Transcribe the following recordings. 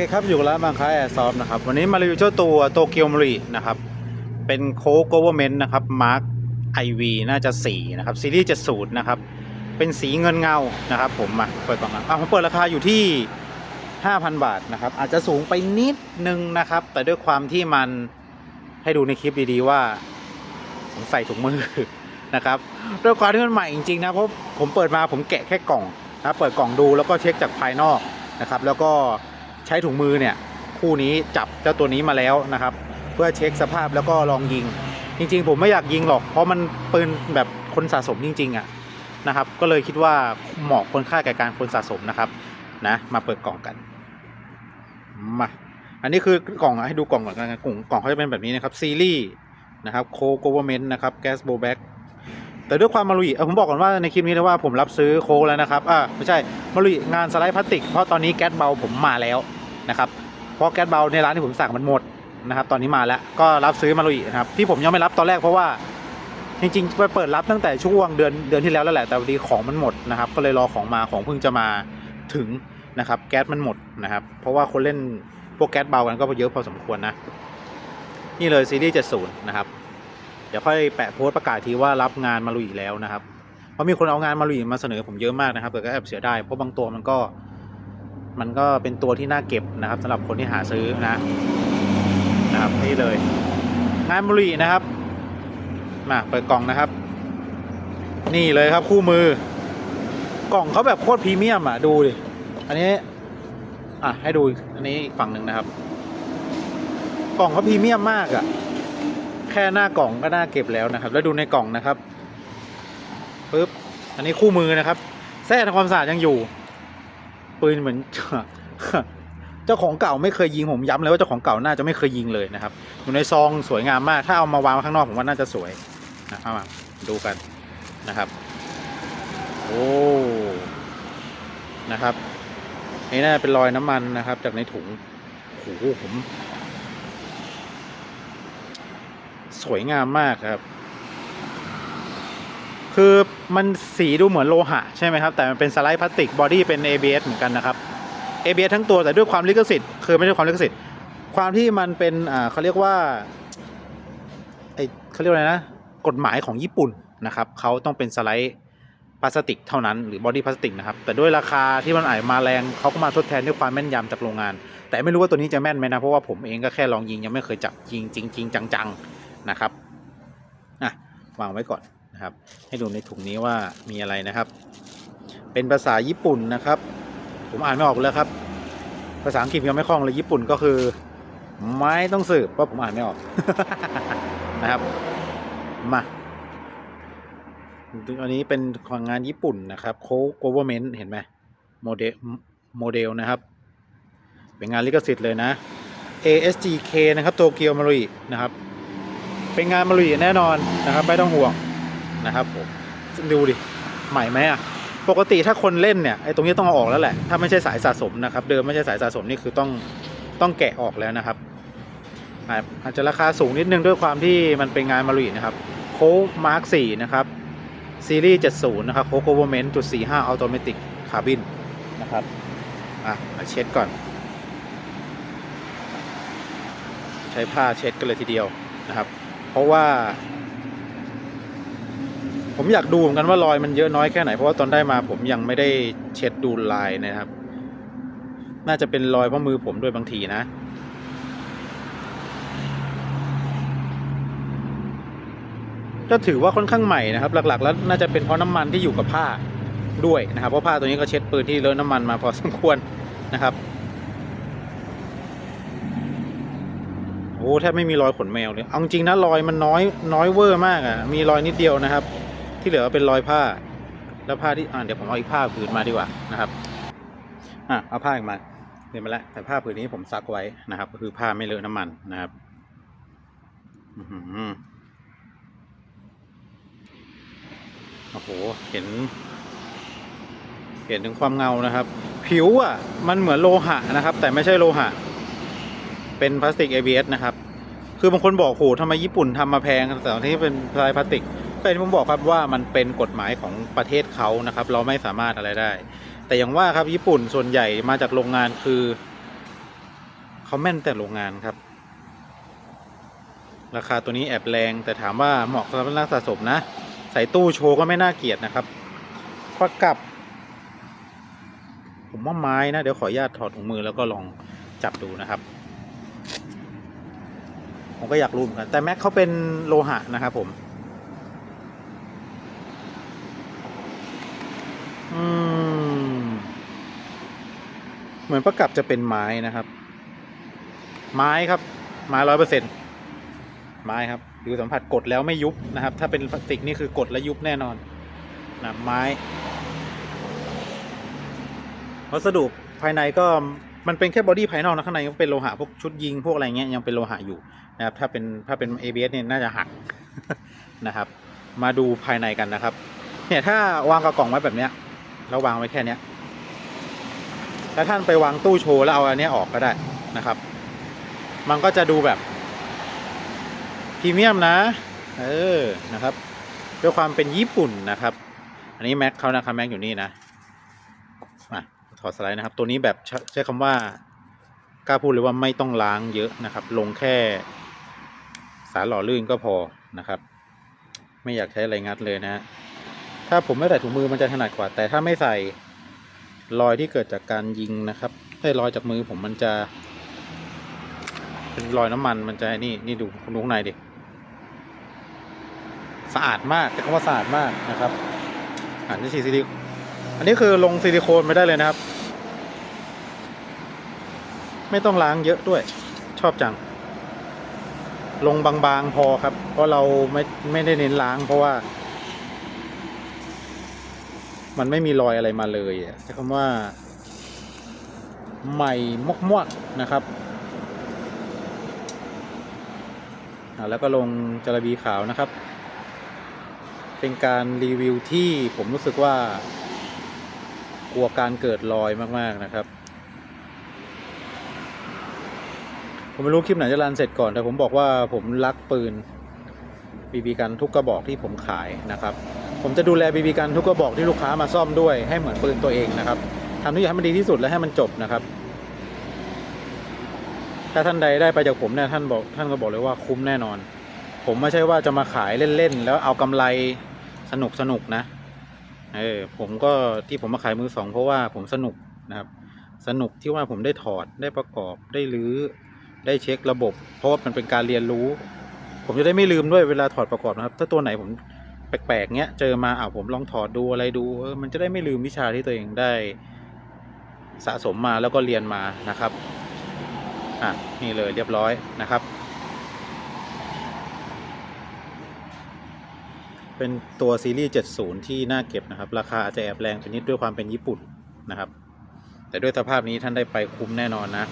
เคครับอยู่กับร้านบางค้าแอร์ซอฟนะครับ วันนี้มารีวิวเจ้าตัวโตเกียวมารีนะครับ เป็นโค้กโกเวอร์เมนต์นะครับมาร์คไอวีน่าจะ4นะครับซีรีส์70นะครับ เป็นสีเงินเงานะครับ ผมมาเปิดกล่องกันอะผมเปิดราคาอยู่ที่ 5,000 บาทนะครับ อาจจะสูงไปนิดนึงนะครับ แต่ด้วยความที่มันให้ดูในคลิปดีๆว่า ผมใส่ถุงมือนะครับด้วยความที่มันใหม่จริงๆนะเพราะผมเปิดมาผมแกะแค่กล่องนะเปิดกล่องดูแล้วก็เช็คจากภายนอกนะครับ แล้วก็ ใช้ถุงมือเนี่ยคู่นี้จับเจ้าตัวนี้มาแล้วนะครับ เพื่อเช็คสภาพแล้วก็ลองยิง จริง ๆ ผมไม่อยากยิงหรอก เพราะมันปืนแบบคนสะสมจริง ๆอะนะครับ ก็เลยคิดว่าเหมาะคนค่าแก่การคนสะสมนะครับนะมาเปิดกล่องกันมาอันนี้คือกล่องอะให้ดูกล่องก่อนนกล่องกล่องเขาจะเป็นแบบนี้นะครับซีรีส์นะครับโคโกเวอร์เมนต์นะครับแก๊สโบแบ็กแต่ด้วยความมาลุยเออผมบอกก่อนว่าในคลิปนี้นะว่าผมรับซื้อโคแล้วนะครับอ่าไม่ใช่มาลุยงานสไลด์พลาสติกเพราะตอนนี้แก๊สเบาผมมาแล้ว นะครับเพราะแก๊สเบาในร้านที่ผมสั่งมันหมดนะครับ ตอนนี้มาแล้วก็รับซื้อมาลุยนะครับที่ผมยังไม่รับตอนแรกเพราะว่าจริงๆไปเปิดรับตั้งแต่ช่วงเดือนเดือนที่แล้วแล้วแหละแต่พอดีของมันหมดนะครับ ก็เลยรอของมาของเพิ่งจะมาถึงนะครับ แก๊สมันหมดนะครับ เพราะว่าคนเล่นพวกแก๊สเบากันก็เยอะพอสมควรนะ นี่เลยซีรีส์70 นะครับ เดี๋ยวค่อยแปะโพสต์ประกาศทีว่ารับงานมาลุยอีกแล้วนะครับ เพราะมีคนเอางานมาลุยมาเสนอผมเยอะมากนะครับแต่ก็แอบเสียดายเพราะบางตัวมันก็ มันก็เป็นตัวที่น่าเก็บนะครับสำหรับคนที่หาซื้อนะนะครับนี่เลย งานมาลุยนะครับมาเปิดกล่องนะครับ นี่เลยครับคู่มือกล่องเขาแบบโคตรพรีเมียมอะดูดิอันนี้อะให้ดูอันนี้อีกฝั่งหนึ่งนะครับ กล่องเขาพรีเมียมมากอะ แค่หน้ากล่องก็น่าเก็บแล้วนะครับ แล้วดูในกล่องนะครับปึ๊บอันนี้คู่มือนะครับแท้ทำความสะอาดยังอยู่ ปืนเหมือนเจ้าของเก่าไม่เคยยิงผมย้ำเลยว่าเจ้าของเก่าน่าจะไม่เคยยิงเลยนะครับ อยู่ในซองสวยงามมากถ้าเอามาวางข้างนอกผมว่าน่าจะสวยนะเอามาดูกันนะครับโอ้นะครับนี่น่าเป็นรอยน้ำมันนะครับ จากในถุงโอ้โหผม สวยงามมากครับ คือมันสีดูเหมือนโลหะใช่ไหมครับ แต่มันเป็นสไลด์พลาสติกบอดี้เป็น ABS เหมือนกันนะครับ ABS ทั้งตัวแต่ด้วยความลิขสิทธิ์คือไม่ใช่ความลิขสิทธิ์ ความที่มันเป็นอ่าเขาเรียกว่าไอเขาเรียกว่าอะไรนะ กฎหมายของญี่ปุ่นนะครับเขาต้องเป็นสไลด์พลาสติกเท่านั้นหรือบอดี้พลาสติกนะครับ แต่ด้วยราคาที่มันอาจมาแรงเขาก็มาทดแทนด้วยความแม่นยำจากโรงงาน แต่ไม่รู้ว่าตัวนี้จะแม่นไหมนะ เพราะว่าผมเองก็แค่ลองยิงยังไม่เคยจับยิงจริงๆจังๆนะครับอะวางไว้ก่อน นะครับ ให้ดูในถุงนี้ว่ามีอะไรนะครับ เป็นภาษาญี่ปุ่นนะครับ ผมอ่านไม่ออกแล้วครับ ภาษาอังกฤษยังไม่คล่องเลยญี่ปุ่นก็คือ ไม่ต้องสืบเพราะผมอ่านไม่ออกนะครับ มาอันนี้เป็นของงานญี่ปุ่นนะครับโคโกเวอร์เมนต์เห็นไหมโมเดลโมเดลนะครับ เป็นงานลิขสิทธิ์เลยนะ ASGK นะครับโตเกียวมารุยนะครับ เป็นงานมารุยแน่นอนนะครับ ไม่ต้องห่วง นะครับผมดูดิใหม่ไหมอะปกติถ้าคนเล่นเนี่ยไอ้ตรงนี้ต้องเอาออกแล้วแหละถ้าไม่ใช่สายสะสมนะครับ เดิมไม่ใช่สายสะสมนี่คือต้องต้องแกะออกแล้วนะครับ อาจจะราคาสูงนิดนึงด้วยความที่มันเป็นงานมารุยนะครับโค้กมาร์ค4นะครับซีรีส์70 นะครับโค้กโกเวอร์เมนต์จุด45อัลโตเมติกคาร์บินนะครับอะมาเช็ดก่อน ใช้ผ้าเช็ดกันเลยทีเดียวนะครับ เพราะว่า ผมอยากดูเหมือนกันว่ารอยมันเยอะน้อยแค่ไหนเพราะว่าตอนได้มาผมยังไม่ได้เช็ดดูลายนะครับ น่าจะเป็นรอยเพราะมือผมด้วยบางทีนะก็ถือว่าค่อนข้างใหม่นะครับ หลักๆ แล้วน่าจะเป็นเพราะน้ำมันที่อยู่กับผ้าด้วยนะครับ เพราะผ้าตัวนี้ก็เช็ดปืนที่เลอะน้ำมันมาพอสมควรนะครับโอ้แทบไม่มีรอยขนแมวเลยเอาจริงนะรอยมันน้อยน้อยเวอร์มากอะ่ะมีรอยนิดเดียวนะครับ ที่เหลือเป็นรอยผ้า แล้วผ้าที่อ่าเดี๋ยวผมเอาอีกผ้าผืนมาดีกว่านะครับอะเอาผ้าอีกมาเดี๋ยวมาแล้วแต่ผ้าผืนนี้ผมซักไว้นะครับ ก็คือผ้าไม่เลอะน้ำมันนะครับอือหือโอ้โหเห็น เห็นถึงความเงานะครับ ผิวอะ มันเหมือนโลหะนะครับ แต่ไม่ใช่โลหะ เป็นพลาสติก ABS นะครับ คือบางคนบอกโหทำไมญี่ปุ่นทำมาแพงแต่ที่เป็นพลายพลาสติก ก็อย่างที่ผมบอกครับว่ามันเป็นกฎหมายของประเทศเขานะครับ เราไม่สามารถอะไรได้ แต่อย่างว่าครับญี่ปุ่นส่วนใหญ่มาจากโรงงานคือเขาแม่นแต่โรงงานครับ ราคาตัวนี้แอบแรง แต่ถามว่าเหมาะสำหรับนักสะสมนะ ใส่ตู้โชว์ก็ไม่น่าเกลียดนะครับประกับ ผมว่าไม้นะ เดี๋ยวขออนุญาตถอดถุงมือแล้วก็ลองจับดูนะครับ ผมก็อยากรู้เหมือนกันแต่แม็กเขาเป็นโลหะนะครับผม อืม เหมือนประกับจะเป็นไม้นะครับ ไม้ครับ ไม้ร้อยเปอร์เซ็นต์ไม้ครับ ดูสัมผัสกดแล้วไม่ยุบนะครับ ถ้าเป็นพลาสติกนี่คือกดแล้วยุบแน่นอนนะไม้ วัสดุภายในก็มันเป็นแค่บอดี้ภายนอกนะข้างในก็เป็นโลหะพวกชุดยิงพวกอะไรเงี้ยยังเป็นโลหะอยู่นะครับ ถ้าเป็นถ้าเป็น ABS เนี่ยน่าจะหักนะครับ มาดูภายในกันนะครับ เนี่ยถ้าวางกระกล่องไว้แบบเนี้ย แล้ววางไว้แค่เนี้ยแล้วท่านไปวางตู้โชว์แล้วเอาอันนี้ออกก็ได้นะครับ มันก็จะดูแบบพรีเมียมนะ เออนะครับ ด้วยความเป็นญี่ปุ่นนะครับ อันนี้แม็กเขานะครับแม็กอยู่นี่นะมาถอดสไลด์นะครับ ตัวนี้แบบใช้คำว่ากล้าพูดเลยว่าไม่ต้องล้างเยอะนะครับ ลงแค่สารหล่อลื่นก็พอนะครับ ไม่อยากใช้อะไรงัดเลยนะฮะ ถ้าผมไม่ใส่ถุงมือมันจะถนัดกว่า แต่ถ้าไม่ใส่รอยที่เกิดจากการยิงนะครับไอ้รอยจากมือผมมันจะ เป็นรอยน้ำมันมันจะนี่นี่ดูคุณดูข้างในดิสะอาดมากแต่คำว่าสะอาดมากนะครับอ่านที่ฉีดซิลิอันนี้คือลงซิลิโคนไม่ได้เลยนะครับ ไม่ต้องล้างเยอะด้วย ชอบจัง ลงบางๆพอครับ เพราะเราไม่ไม่ได้เน้นล้างเพราะว่า มันไม่มีรอยอะไรมาเลยอะใช้คำว่า ใหม่มวกๆนะครับอ่าแล้วก็ลงจระบีขาวนะครับ เป็นการรีวิวที่ผมรู้สึกว่ากลัวการเกิดรอยมาก ๆ นะครับ ผมไม่รู้คลิปไหนจะรันเสร็จก่อนแต่ผมบอกว่าผมรักปืนบีบีกันทุกกระบอกที่ผมขายนะครับ ผมจะดูแลบีบีกันทุกกระบอกที่ลูกค้ามาซ่อมด้วยให้เหมือนปืนตัวเองนะครับทำทุกอย่างให้มันดีที่สุดและให้มันจบนะครับ ถ้าท่านใดได้ไปจากผมเนี่ยท่านบอกท่านก็บอกเลยว่าคุ้มแน่นอน ผมไม่ใช่ว่าจะมาขายเล่นๆแล้วเอากำไรสนุกสนุกนะเออผมก็ที่ผมมาขายมือสองเพราะว่าผมสนุกนะครับ สนุกที่ว่าผมได้ถอดได้ประกอบได้รื้อได้เช็คระบบ เพราะว่ามันเป็นการเรียนรู้ ผมจะได้ไม่ลืมด้วยเวลาถอดประกอบนะครับ ถ้าตัวไหนผม แปลกๆเงี้ยเจอมาอ้าผมลองถอดดูอะไรดูเออมันจะได้ไม่ลืมวิชาที่ตัวเองได้สะสมมาแล้วก็เรียนมานะครับอะนี่เลยเรียบร้อยนะครับ เป็นตัวซีรีส์ 70 ที่น่าเก็บนะครับ ราคาอาจจะแอบแรงไปนิดด้วยความเป็นญี่ปุ่นนะครับ แต่ด้วยสภาพนี้ท่านได้ไปคุ้มแน่นอนนะ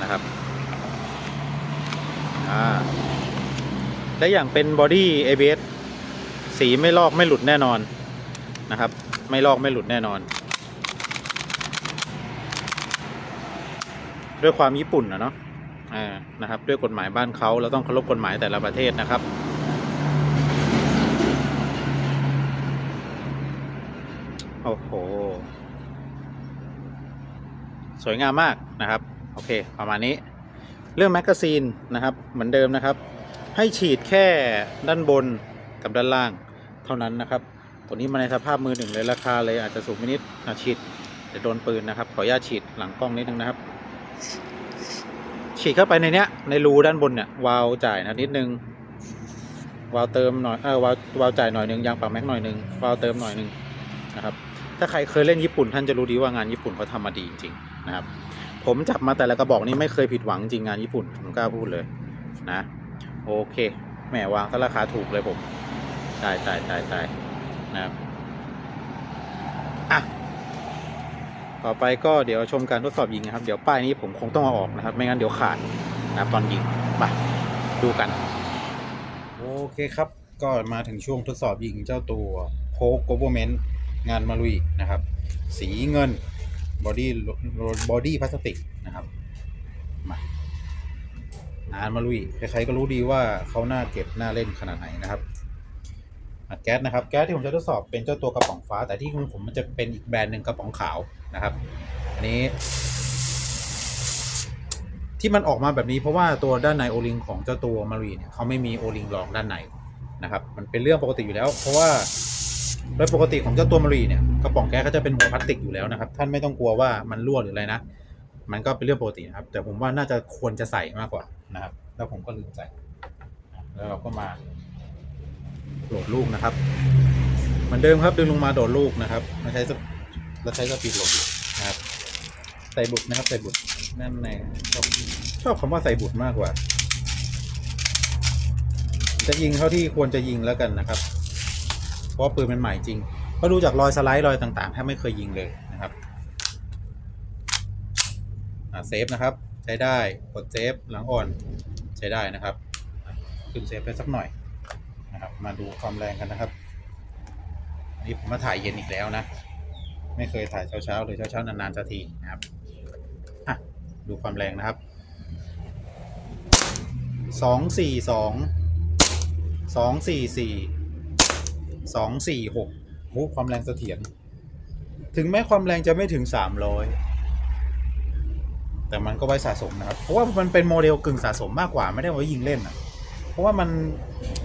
นะครับอ่า และอย่างเป็นบอดี้ ABS สีไม่ลอกไม่หลุดแน่นอนนะครับ ไม่ลอกไม่หลุดแน่นอน ด้วยความญี่ปุ่นนะเนาะนะครับ ด้วยกฎหมายบ้านเขาเราต้องเคารพกฎหมายแต่ละประเทศนะครับโอ้โห สวยงามมากนะครับ โอเค ประมาณนี้ เรื่องแมกกาซีนนะครับ เหมือนเดิมนะครับ ให้ฉีดแค่ด้านบนกับด้านล่างเท่านั้นนะครับ ตัวนี้มาในสภาพมือหนึ่งเลยราคาเลยอาจจะสูงนิดอะฉีดเดี๋ยวโดนปืนนะครับ ขออนุญาตฉีดหลังกล้องนิดนึงนะครับ ฉีดเข้าไปในเนี้ยในรูด้านบนเนี่ยวาล์วจ่ายนะนิดนึงวาล์วเติมหน่อยเออวาลววาล์วจ่ายหน่อยนึงยางปากแม็กหน่อยนึงวาล์วเติมหน่อยนึงนะครับ ถ้าใครเคยเล่นญี่ปุ่นท่านจะรู้ดีว่างานญี่ปุ่นเขาทำมาดีจริงๆนะครับ ผมจับมาแต่ละกระบอกนี้ไม่เคยผิดหวังจริงงานญี่ปุ่นผมกล้าพูดเลยนะ โอเคแหมวางซะราคาถูกเลยผมตายตายตายตายนะครับอะต่อไปก็เดี๋ยวชมการทดสอบยิงนะครับ เดี๋ยวป้ายนี้ผมคงต้องเอาออกนะครับ ไม่งั้นเดี๋ยวขาดนะครับตอนยิงไปดูกัน โอเคครับ ก็มาถึงช่วงทดสอบยิงเจ้าตัวโคโกโบเมนงานมาลุยนะครับ สีเงินบอดี้บอดี้พลาสติกนะครับางานมาลุยใครๆก็รู้ดีว่าเขาหน่าเก็บหน่าเล่นขนาดไหนนะครับอัดแก๊สนะครับ แก๊สที่ผมจะทดสอบเป็นเจ้าตัวกระป๋องฟ้า แต่ที่ของผมมันจะเป็นอีกแบรนด์หนึ่งกระป๋องขาวนะครับ อันนี้ ที่มันออกมาแบบนี้เพราะว่าตัวด้านในโอลิงของเจ้าตัวมารีเนี่ยเขาไม่มีโอลิงรองด้านในนะครับ มันเป็นเรื่องปกติอยู่แล้ว เพราะว่าโดยปกติของเจ้าตัวมารีเนี่ยกระป๋องแก๊สก็จะเป็นหัวพลาสติกอยู่แล้วนะครับ ท่านไม่ต้องกลัวว่ามันรั่วหรืออะไรนะ มันก็เป็นเรื่องปกตินะครับ แต่ผมว่าน่าจะควรจะใส่มากกว่า นะครับ แล้วผมก็ลืมใส่แล้วเราก็มาโหลดลูกนะครับ เหมือนเดิมครับดึงลงมาโดดลูกนะครับเราใช้สปเราใช้สปีดโหลดนะครับใส่บุตรนะครับใส่บุตรนั่นในชอบชอบคำว่าใส่บุตรมากกว่า จะยิงเท่าที่ควรจะยิงแล้วกันนะครับ เพราะปืนมันใหม่จริงเพราะดูจากรอยสไลด์รอยต่างๆถ้าไม่เคยยิงเลยนะครับอ่าเซฟนะครับ ใช้ได้กดเซฟหลังอ่อนใช้ได้นะครับ ขึ้นเซฟไปสักหน่อยนะครับ มาดูความแรงกันนะครับอันนี้ผมมาถ่ายเย็นอีกแล้วนะ ไม่เคยถ่ายเช้าๆเลยเช้าๆนานๆจะทีนะครับดูความแรงนะครับสองสี่สองสองสี่สี่สองสี่หกโอ้ความแรงเสถียรถึงแม้ความแรงจะไม่ถึงสามร้อย แต่มันก็ไว้สะสมนะครับ เพราะว่ามันเป็นโมเดลกึ่งสะสมมากกว่าไม่ได้ไว้ยิงเล่นอะ เพราะว่ามัน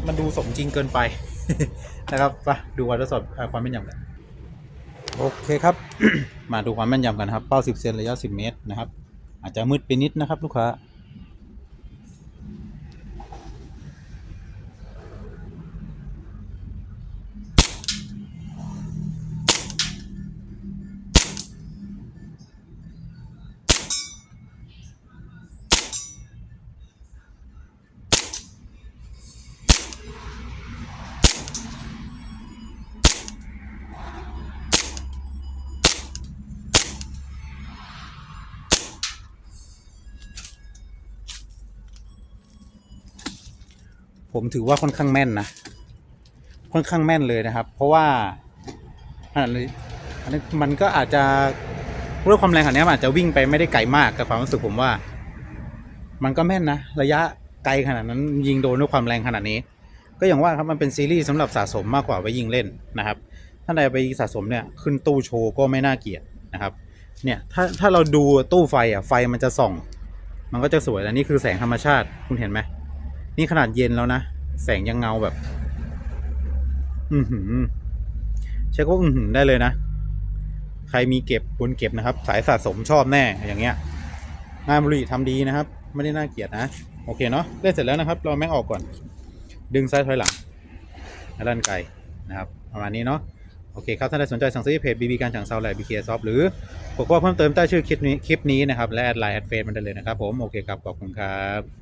มันดูสมจริงเกินไป นะครับไปดูการทดสอบเอ่อความแม่นยำกัน โอเคครับ มาดูความแม่นยำกันนะครับ เป้า 10 เซนระยะ 10 เมตรนะครับ อาจจะมืดไปนิดนะครับ ลูกค้า ผมถือว่าค่อนข้างแม่นนะ ค่อนข้างแม่นเลยนะครับ เพราะว่าอันนี้อันนี้มันก็อาจจะด้วยความแรงขนาดนี้มันอาจจะวิ่งไปไม่ได้ไกลมากแต่ความรู้สึกผมว่า มันก็แม่นนะ ระยะไกลขนาดนั้นยิงโดนด้วยความแรงขนาดนี้ ก็อย่างว่าครับมันเป็นซีรีส์สำหรับสะสมมากกว่าไว้ยิงเล่นนะครับ ถ้าใดไปสะสมเนี่ยขึ้นตู้โชว์ก็ไม่น่าเกลียดนะครับเนี่ยถ้าถ้าเราดูตู้ไฟอะไฟมันจะส่อง มันก็จะสวยแล้วนี่คือแสงธรรมชาติคุณเห็นไหม นี่ขนาดเย็นแล้วนะ แสงยังเงาแบบ อือหือใช้ก็อือหือได้เลยนะ ใครมีเก็บควรเก็บนะครับ สายสะสมชอบแน่อย่างเงี้ยงานบริทำดีนะครับ ไม่ได้น่าเกลียดนะ โอเคเนาะเล่นเสร็จแล้วนะครับ เรอแม็กออกก่อน ดึงซ้ายถอยหลังและด้านไกลนะครับ ประมาณนี้เนาะโอเคครับ ถ้าใดสนใจสั่งซื้อเพจบีบีการจังเซาแลบีเคซอฟหรือกดข้อความเพิ่มเติมใต้ชื่อคลิปนี้คลิปนี้นะครับ และแอดไลน์แอดเฟซมันได้เลยนะครับผม โอเคครับ ขอบคุณครับ